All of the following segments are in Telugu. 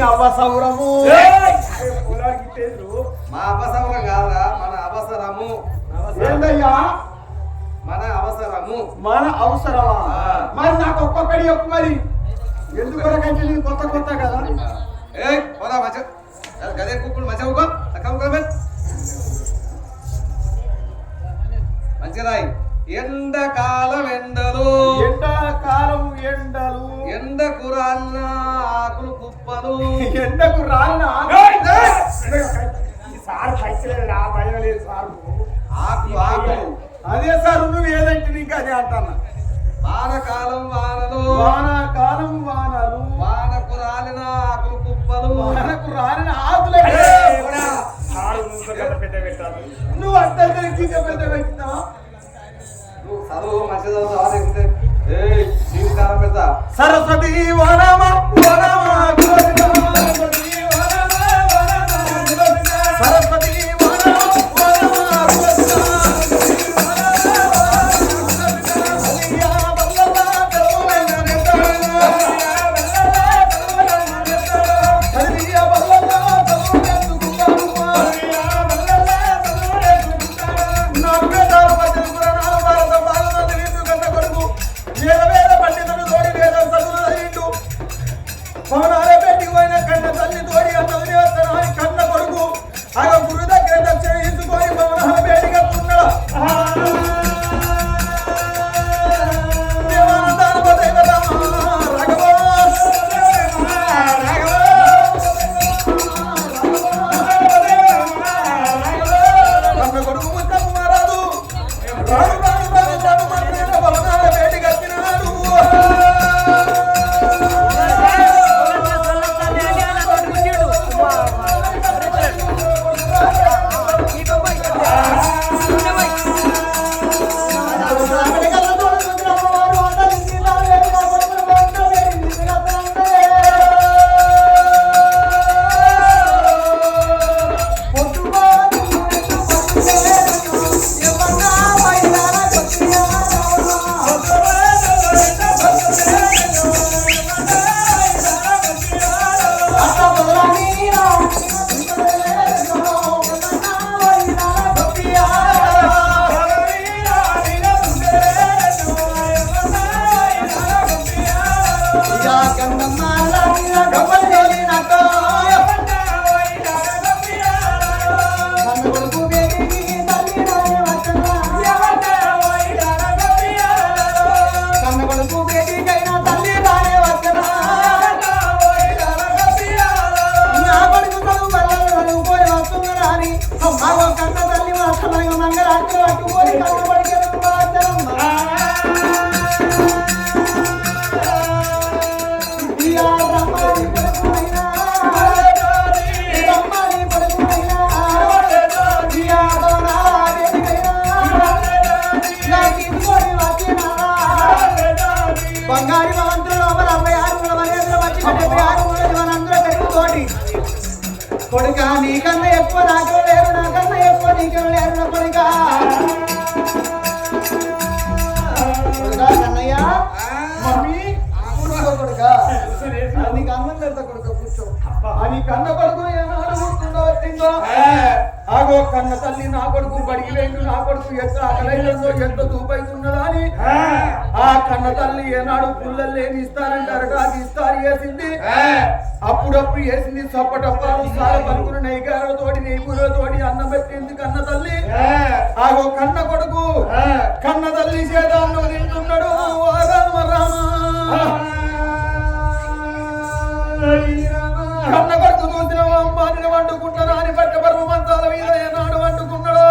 అవసరము మా అవసరం కాదురా మన అవసరము. ఏందయ్యా? మన అవసరము. మన అవసరమా. మరి నాకు ఒక్కొక్కడి చెప్పు మరి. ఎందుకొరకంటే నీకు కొత్త కొత్త కదా? ఏ పోదా మంచి గదే కుక్కుడు తక్కువ ఊకో బే. మంచిగా రాయి. ఎండకాలం ఎండలు ఎండాకాలం ఎండలు ఎండ కురాలిన ఆకులు కుప్పలు ఎండకు రాలిన సార్ పైసలేదు రా భయం లేదు సార్ ఆకులు ఆకులు అదే సార్ నువ్వు ఏదంటే నీకు అదే అంటాను వానకాలం వానలు వానాకాలం వానలు వాన కురాలిన ఆకులు కుప్పలు వానకు రాలిన ఆకులే నువ్వు పెద్ద పెద్ద చదువు మంచిగా చదువుతావా లేకుంటే సరస్వతి వనమ? బంగారు భవంతులు లోపల అరవై ఆరు మూల మర్యాదలు వచ్చి డెబ్బై ఆరు మనందరూ కొడుక నీకన్నా ఎక్కువ నాకు లేరు నాకన్నా కొడుక. కూర్చో. అని కన్న కొడుకు ఏనాడు కూర్చుండో ఆగో కన్న తల్లి నా కొడుకు బడికి వెళ్ళు నా కొడుకు ఎంత ఆకలైందో ఎంత దూపైతున్నదా అని. ఆ. కన్న తల్లి ఏనాడు పుల్లలు లేని ఇస్తారంటారు కాదు ఇస్తారు వేసింది. అప్పుడప్పుడు వేసింది చప్పటప్పాలు నైకారల తోటి నెయ్యిపుల తోటి అన్నం పెట్టింది కన్న తల్లి. ఆగో కన్న కొడుకు కన్న తల్లి చేత అన్నం తింటున్నాడు రామ కన్న కొడుకు చూసిన అమ్మాని వండుకుంటారా అని పట్ట పర్వ మంచాల మీద ఏనాడు వండుకున్నాడు?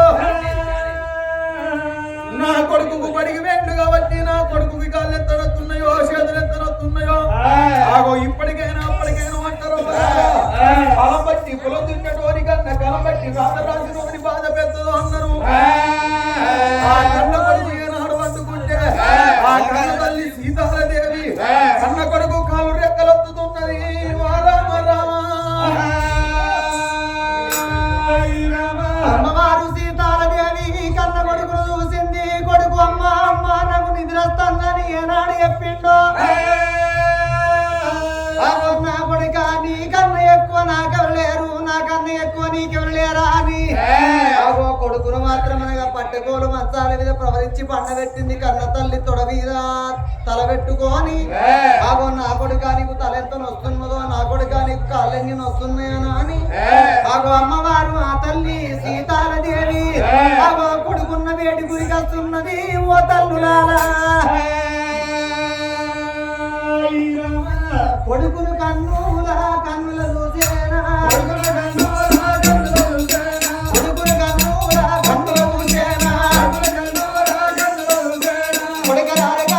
నా కొడుకు పడిగి వేండు కాబట్టి నా కొడుకుకి కాళ్ళు ఎత్తనొస్తున్నాయో చేతులు ఎత్తనొస్తున్నాయో ఆగో ఇప్పటికైనా అప్పటికైనా అంటారు కలం బట్టి పొలం తిన్నటోని కన్నా కలం బట్టి రాజరాజుని బాధ పెద్దదో అన్నారు. ఆ కన్న కొడుకు ఏనాడు వండుకుంటే? ఆ కన్న తల్లి సీతాలదేవి కన్న కొడుకు నీకెవరు లేరా అని? ఓ కొడుకును మాత్రం అనగా మంచాల మీద ప్రవహించి పండ పెట్టింది కన్న తల్లి తొడ మీద తల పెట్టుకొని. ఆగో నా కొడుకా నీకు తల ఎంత నొస్తున్నదో నా కొడుకా నీకు కాళ్ళెన్ని నొస్తున్నాయనా అని. ఆగో అమ్మవారు ఆ తల్లి సీతాలదేవి ఆగో కొడుకున్న వేడి గురికొస్తున్నది ఓ తల్లులాలా కొడుకును కన్ను కొడుకలార కన్న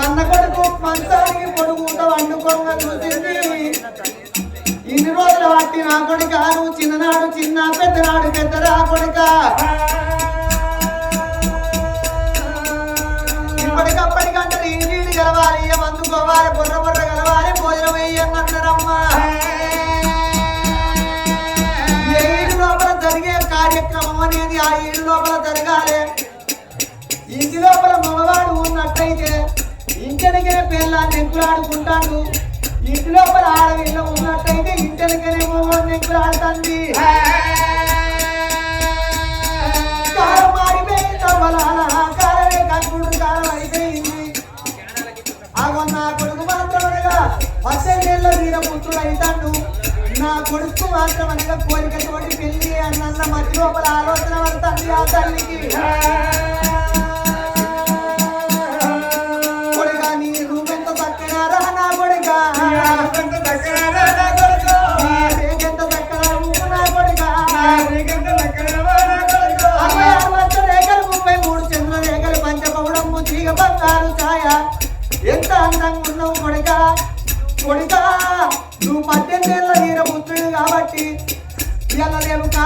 కన్న కొడుకు మంచానికి పొడుగుంట వండుకోగా చూసింది. ఇన్ని రోజులు వాటి నా కొడుక నువ్వు చిన్ననాడు చిన్న పెద్దనాడు పెద్దరా కొడుక. ఇప్పటికప్పటికంటే నీళ్ళు గెలవాలి అందుకోవాలి బుర్ర బుర్ర గెలవాలి భోజనం వేయన్నరమ్మా ఏ లోపల జరిగే కార్యక్రమం అనేది ఆ ఈడు లోపల జరగాలి. ఇంటి లోపల మగవాడు ఉన్నట్టయితే ఇంటనికే పిల్లాన్ని నెక్కులాడుకుంటాడు. ఇంటి లోపల ఆడవిల్ల ఉన్నట్టయితే ఇంటనికనే మగవాడు నెక్కులాడుతుంది. కాలం అయిపోయింది. నా కొడుకు మాత్రం అనగా వీర నా కొడుకు కోరిక తోటి పెళ్ళి అన్న మధ్య లోపల ఆలోచన వస్తుంది ఆ తల్లికి.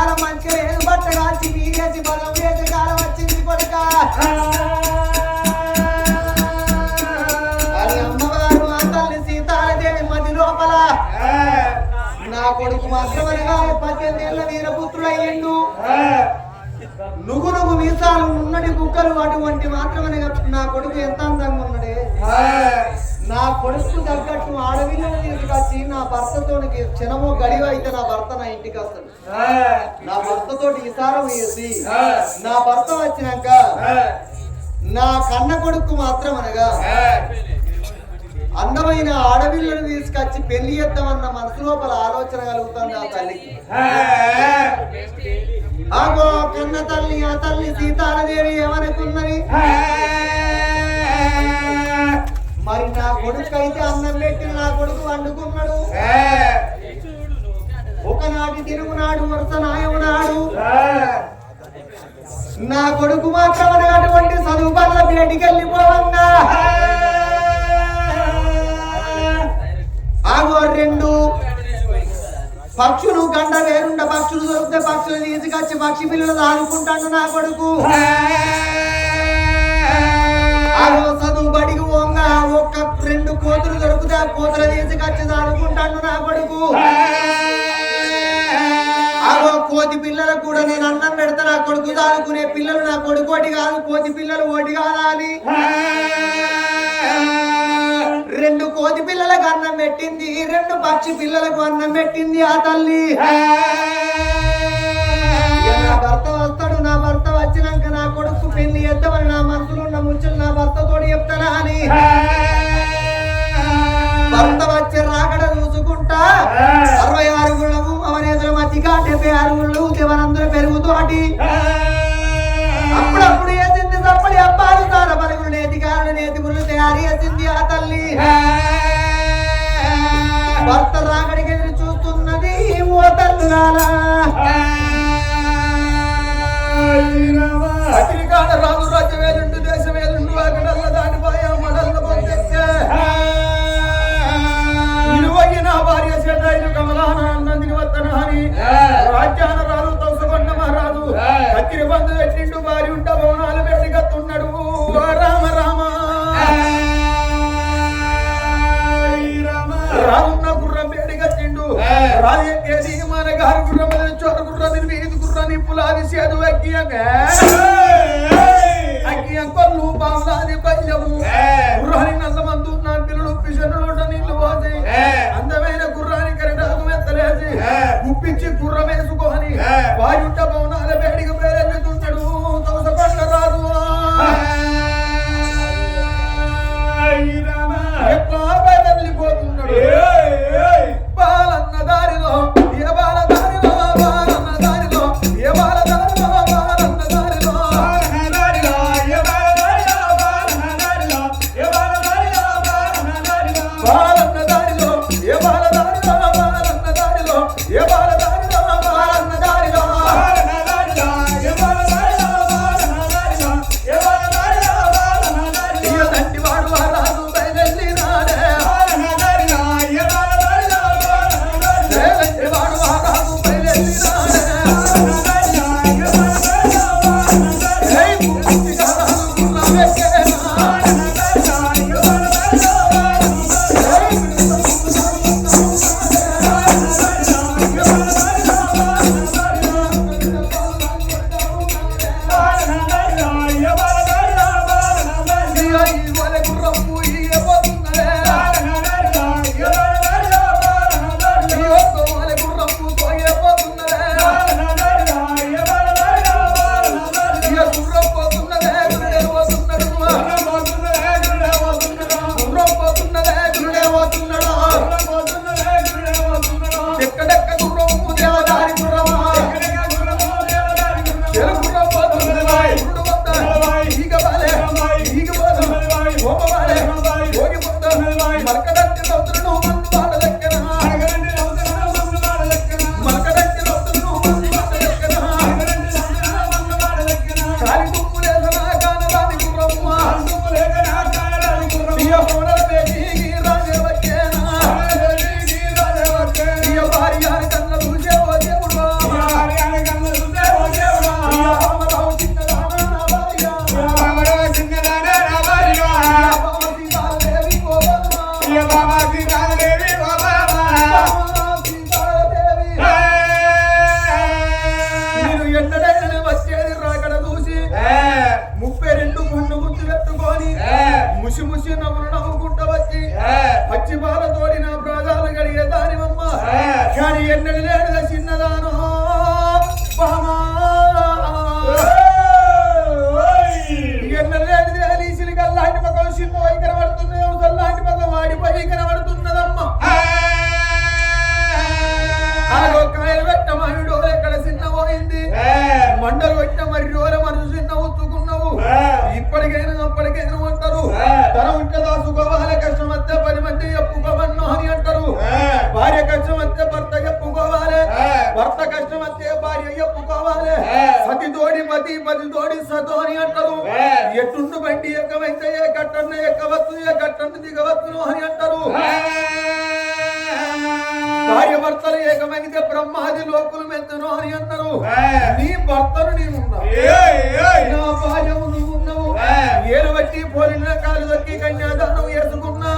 కాలం మంచిగా లేదు బట్ట కాల్చి నీరేసి బలం వేసి కాలం వచ్చింది కొడుక. అమ్మవారు ఆ తల్లి సీతాలదేవి లోపల. నా కొడుకు మాత్రమనగా పద్దెనిమిది ఏళ్ళ వీరపుత్రుడు అయ్యిండు నువ్వు నువ్వు మీసాలు ఉన్నడి కుక్కలు అటువంటి మాత్రమనగా నా కొడుకు ఎంత అందంగా ఉన్నడే. నా కొడుకు తగ్గట్టు ఆడవిల్లను తీసుకొచ్చి నా భర్తతోనికి క్షణమో గడివ అయితే నా భర్త నా ఇంటికి వస్తాడు. నా భర్తతోటి ఇసారం వేసి నా భర్త వచ్చినాక నా కన్న కొడుకు మాత్రం అనగా అందమైన ఆడవిల్లను తీసుకొచ్చి పెళ్ళి చేద్దామన్న మనసు లోపల ఆలోచన కలుగుతుంది ఆ తల్లికి. ఆగో కన్న తల్లి ఆ తల్లి సీతాలదేవి ఏమనుకున్నది? మరి నా కొడుకు అయితే అన్నం పెట్టి నా కొడుకు వండుకున్నాడు. ఒకనాటి తిరుగునాడు వరుస నాయమునాడు. నా కొడుకు మాత్రం అటువంటి చదువు పనుల బయటికి వెళ్ళిపోవంగా ఆగో రెండు పక్షులు గండ వేరుండ పక్షులు దొరికితే పక్షులు తీసుకొచ్చి పక్షి పిల్లలు ఆడుకుంటాడు నా కొడుకు. చదువు బడికి పోంగ ఒక్క రెండు కోతులు దొరికితే ఆ కోతులు తీసుకొచ్చి ఆడుకుంటాడు నా కొడుకు. అగో కోతి పిల్లలకు కూడా నేను అన్నం పెడతా నా కొడుకు దాదుకునే పిల్లలు నా కొడుకు ఒకటి కాదు కోతి పిల్లలు ఒకటి కాదా అని. కోతి పిల్లలకు అన్నం పెట్టింది రెండు పక్షి పిల్లలకు అన్నం పెట్టింది ఆ తల్లి. నా భర్త వస్తాడు నా భర్త వచ్చినాక నా కొడుకు పెళ్ళి చేద్దామని నా మనసులో ఉన్న ముచ్చలు నా భర్తతోటి చెప్తానా అని. భర్త వచ్చి రాకడ చూసుకుంటా అరవై ఆరు గుళ్ళము అవనేదుల మధ్యగా డెబ్బై ఆరు గుళ్ళు దేవనందరూ పెరుగుతోటి. అప్పుడప్పుడు వేసింది తప్పటి అబ్బాలు తార పరుగులు నేతి కారణ నేతి గుళ్ళు తయారు చేసింది ఆ తల్లి. భర్త రాకడికి ఎదురు చూస్తున్నది ఓ అగ్నికాడ రాజు రాజ్య వేలుండు దేశ వేలుండు అగడల్ల దాటిపోయా పొందెక్కే ఇరువయ్య నా భార్య చేతాయిలు కమలాన అన్నందిని వత్తన అని రాజ్యాన రాజు తోసకొండ మహారాజు అగ్ని బంధు పెట్టిండు భార్య ఉంట భవనాలు రాజు ఎక్కేది మన గారి గుర్రం మీద చోర గుర్రం వీధి గుర్రాన్ని you, you wanna go నవ్వులు నవ్వుకుంటూ వచ్చి. పచ్చి నా ప్రాణాలు దానివమ్మ. కానీ ఎన్నడి చిన్నదానో. కల్లాంటి వాడిపోయి కనబడుతున్నదమ్మ. కాయలు పెట్ట ఎక్కడ మండలు పెట్ట మరి రోజు మనసు చిన్న ఉత్తుకున్నావు. ఇప్పటికైనా అప్పటికైనా అంటారు. తన ఉంటే దాచుకోవాలి కష్టం వస్తే పది మంది చెప్పుకోవన్ను అని అంటారు భార్య కష్టం వస్తే భర్త చెప్పుకోవాలి. భర్త కష్టం వస్తే భార్య చెప్పుకోవాలి. సతి తోడి పతి పది తోడి సతో అని అంటారు ఎట్టుండు బండి ఎక్కవైతే ఏ కట్టన్న ఎక్కవచ్చు ఏ కట్టన్న దిగవచ్చును అని అంటారు. భార్య భర్తలు ఏకమైతే బ్రహ్మాది లోకులు మెత్తను అని అన్నారు. నీ భర్తను నేను నా భార్యము నువ్వు ఉన్నావు ఏలు బట్టి పోలిన కాలు దొక్కి కన్యాదానం వేసుకున్నా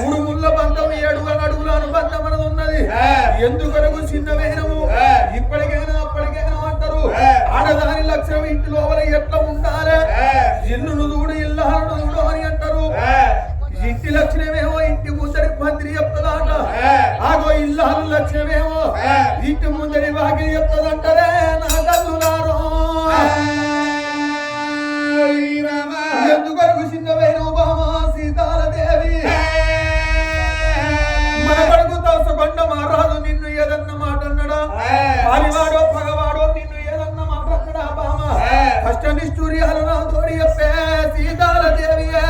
మూడు ముళ్ళ బంధం ఏడు అడుగుల అనుబంధం అనేది ఉన్నది. ఎందుకొరకు చిన్న వేనము ఇప్పటికైనా అప్పటికైనా అంటారు. ఆడదాని లక్ష్యం ఇంటి లోపల ఎట్లా ఉండాలి? ఇల్లును చూడు ఇల్లాలను చూడు అని అంటారు. ఇంటి లక్షణమేమో ఇంటి ఇల్లాలు లక్షణమేమో ఇంటి ముందరి వాకి చెప్తుందంటారే నా తల్లులారో ఎందుకొరకు చిన్నవేను బామా సీతాలదేవి? మన కొడుకు తోసకొండ మహారాజు నిన్ను ఏదన్న మాట అన్నడా? పారివాడో పగవాడో నిన్ను ఏదన్న మాట అన్నడా బామ కష్ట నిష్ఠూర్యాలు నా తోడి చెప్పే సీతాలదేవియే.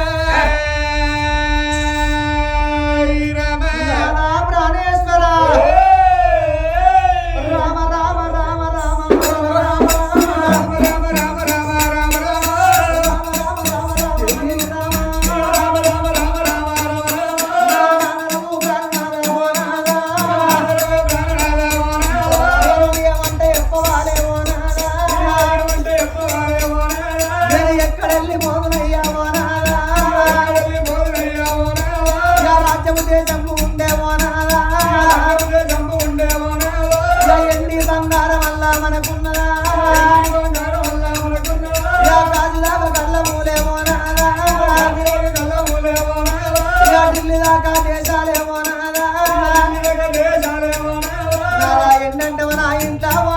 தாயின் தாவா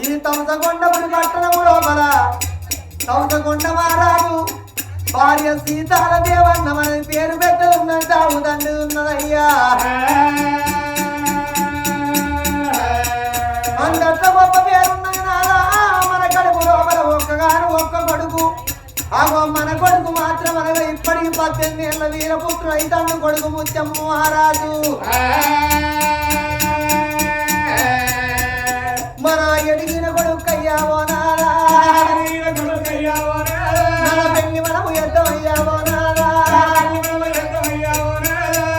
ఈ తమసకొండపురి పట్టణము లోపల తమసకొండ మహారాజు భార్య సీతాల దేవన్న మన పేరు పెట్టనున్నది తాము తండ్రి ఉన్నదయ్యా. అంతట్ల గొప్ప పేరున్నది నాదా మన కడుపు లోపల ఒక్కగాను ఒక్క కొడుకు. ఆగో మన కొడుకు మాత్రం అనగా ఇప్పటికి పద్దెనిమిది ఏళ్ళ వీరపుత్రుడు అయితాడు కొడుకు ముత్యం మహారాజు మన ఎడిగిన కొడుకు అయ్యావో నాదా మన పెళ్ళి మనము ఎద్దమయ్యావో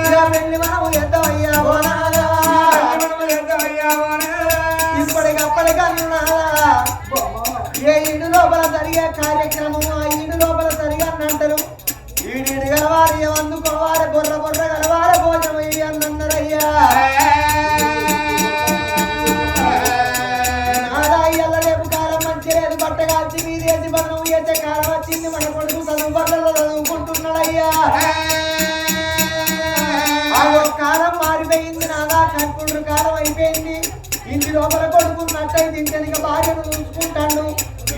ఇక పెళ్ళి మనము ఎద్దమయ్యావో నాదా ఇప్పటికప్పటికన్నా ఏ ఇంటి లోపల జరిగే కార్యక్రమం కనుకుండ్రు కాలం అయిపోయింది. ఇంటి లోపల కొడుకున్నట్టయితే ఇంటికి భార్యను చూసుకుంటాడు.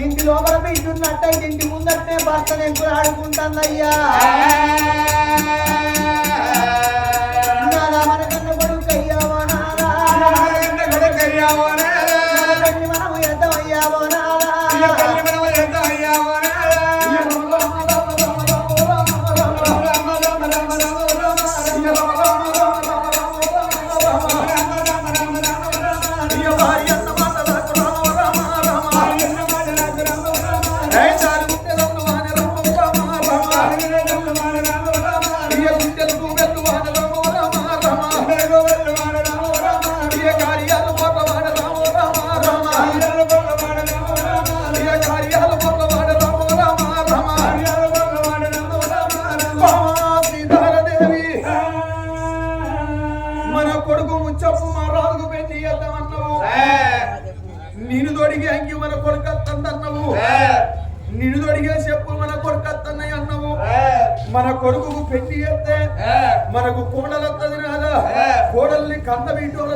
ఇంటి లోపల బిడ్డున్నట్టయితే ఇంటి ముందట్నే భర్తను ఎక్కువ ఆడుకుంటానయ్యా నాదా మన కన్న కొడుకు అయ్యావో మన పెళ్ళి మనము కొడుకుకు పెట్టి వెళ్తే మనకు కోడలు వస్తుంది నాదా కోడల్ని కన్న వీటోల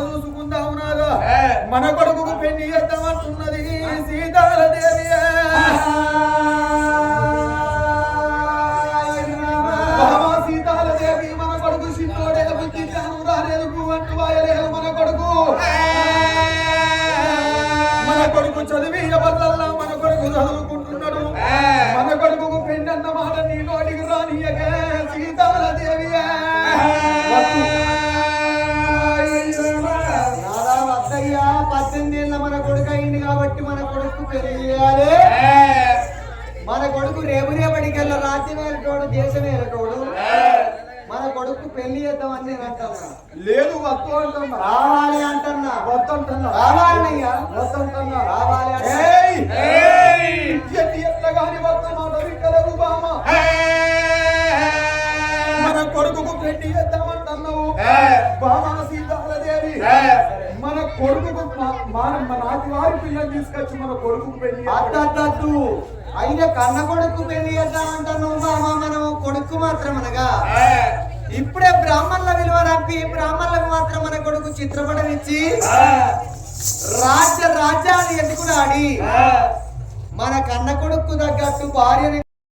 రావాలి అంటున్నా. వద్దంటున్నా రావాలయ్యా వద్దంటున్నా రావాలి మన కొడుకుకు పెళ్ళి చేద్దామంటున్నావు. బామ సీతాలదేవి మన కొడుకుకు మా- మన నాటి వారి పిల్లలు తీసుకొచ్చి మన కొడుకుకు పెళ్ళి చేద్దాం. అద్దద్దద్దు అయిన కన్న కొడుకు పెళ్ళి చేద్దామంటున్నావు బామా మనం కొడుకు మాత్రం అనగా ఇప్పుడే బ్రాహ్మణుల విలువ రంపి బ్రాహ్మణులకు మాత్రం మన కొడుకు చిత్రపటం ఇచ్చి రాజ్య రాజ్యాలు ఎందుకు ఆడి మన కన్న కొడుకు తగ్గట్టు భార్యని